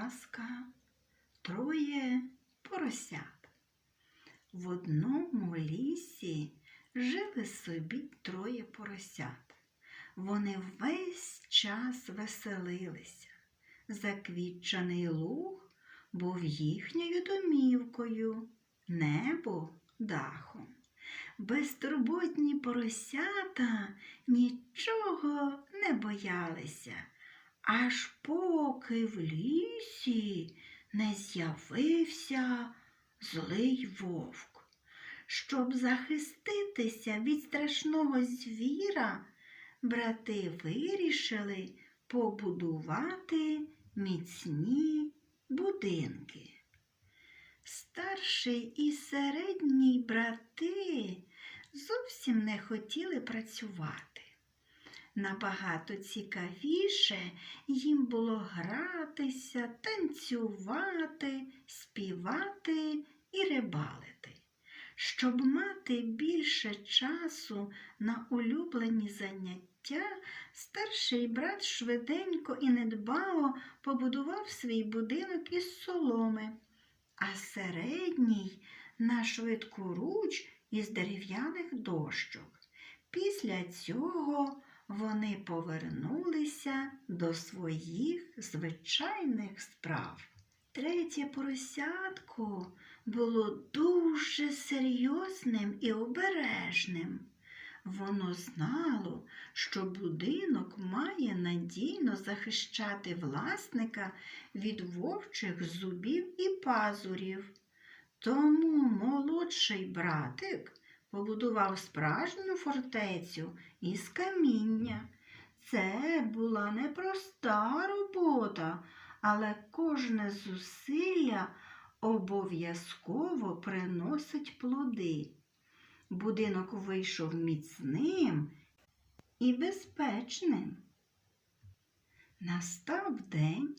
Казка Троє поросят. В одному лісі жили собі троє поросят. Вони весь час веселилися. Заквітчаний луг був їхньою домівкою, небо дахом. Безтурботні поросята нічого не боялися, аж поки в лісі не з'явився злий вовк. Щоб захиститися від страшного звіра, брати вирішили побудувати міцні будинки. Старший і середній брати зовсім не хотіли працювати. Набагато цікавіше їм було гратися, танцювати, співати і рибалити. Щоб мати більше часу на улюблені заняття, старший брат швиденько і недбало побудував свій будинок із соломи, а середній на швидку руч із дерев'яних дощок. Після цього вони повернулися до своїх звичайних справ. Третє поросятко було дуже серйозним і обережним. Воно знало, що будинок має надійно захищати власника від вовчих зубів і пазурів. Тому молодший братик побудував справжню фортецю із каміння. Це була непроста робота, але кожне зусилля обов'язково приносить плоди. Будинок вийшов міцним і безпечним. Настав день,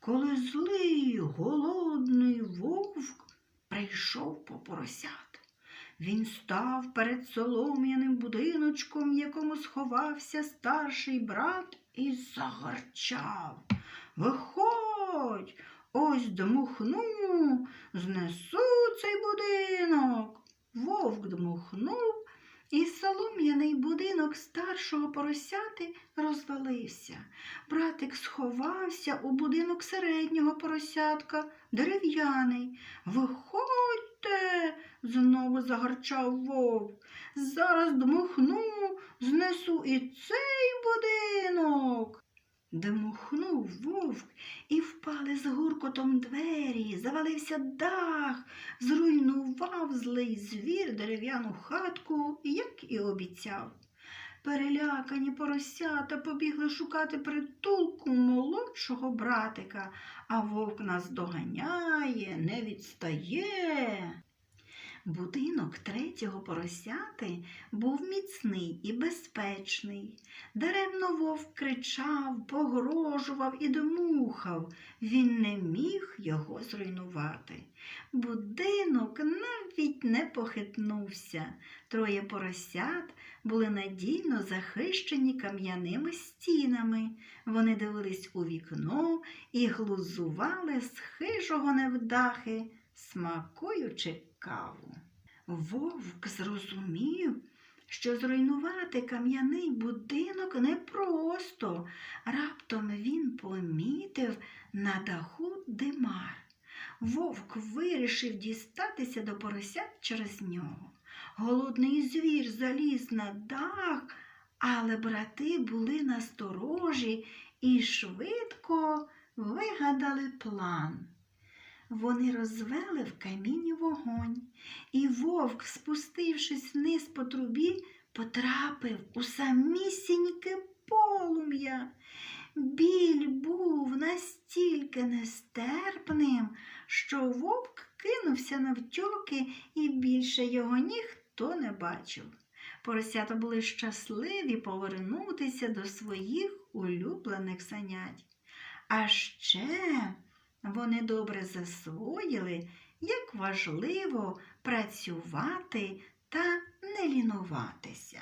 коли злий голодний вовк прийшов по поросят. Він став перед солом'яним будиночком, в якому сховався старший брат, і загарчав. Виходь, ось дмухну, знесу цей будинок. Вовк дмухнув, і солом'яний будинок старшого поросяти розвалився. Братик сховався у будинок середнього поросятка, дерев'яний. Виходьте, знову загарчав вовк. Зараз дмухну, знесу і цей будинок. Дмухнув вовк і впали з гуркотом двері, завалився дах, зруйнував злий звір дерев'яну хатку, як і обіцяв. Перелякані поросята побігли шукати притулку молодшого братика, а вовк нас доганяє, не відстає. Будинок третього поросяти був міцний і безпечний. Даремно вовк кричав, погрожував і домухав. Він не міг його зруйнувати. Будинок навіть не похитнувся. Троє поросят були надійно захищені кам'яними стінами. Вони дивились у вікно і глузували з хижого невдахи, смакуючи каву. Вовк зрозумів, що зруйнувати кам'яний будинок непросто. Раптом він помітив на даху димар. Вовк вирішив дістатися до поросят через нього. Голодний звір заліз на дах, але брати були насторожі і швидко вигадали план. Вони розвели в каміні вогонь, і вовк, спустившись вниз по трубі, потрапив у самісіньке полум'я. Біль був настільки нестерпним, що вовк кинувся навтьоки, і більше його ніхто не бачив. Поросята були щасливі повернутися до своїх улюблених занять. А ще вони добре засвоїли, як важливо працювати та не лінуватися.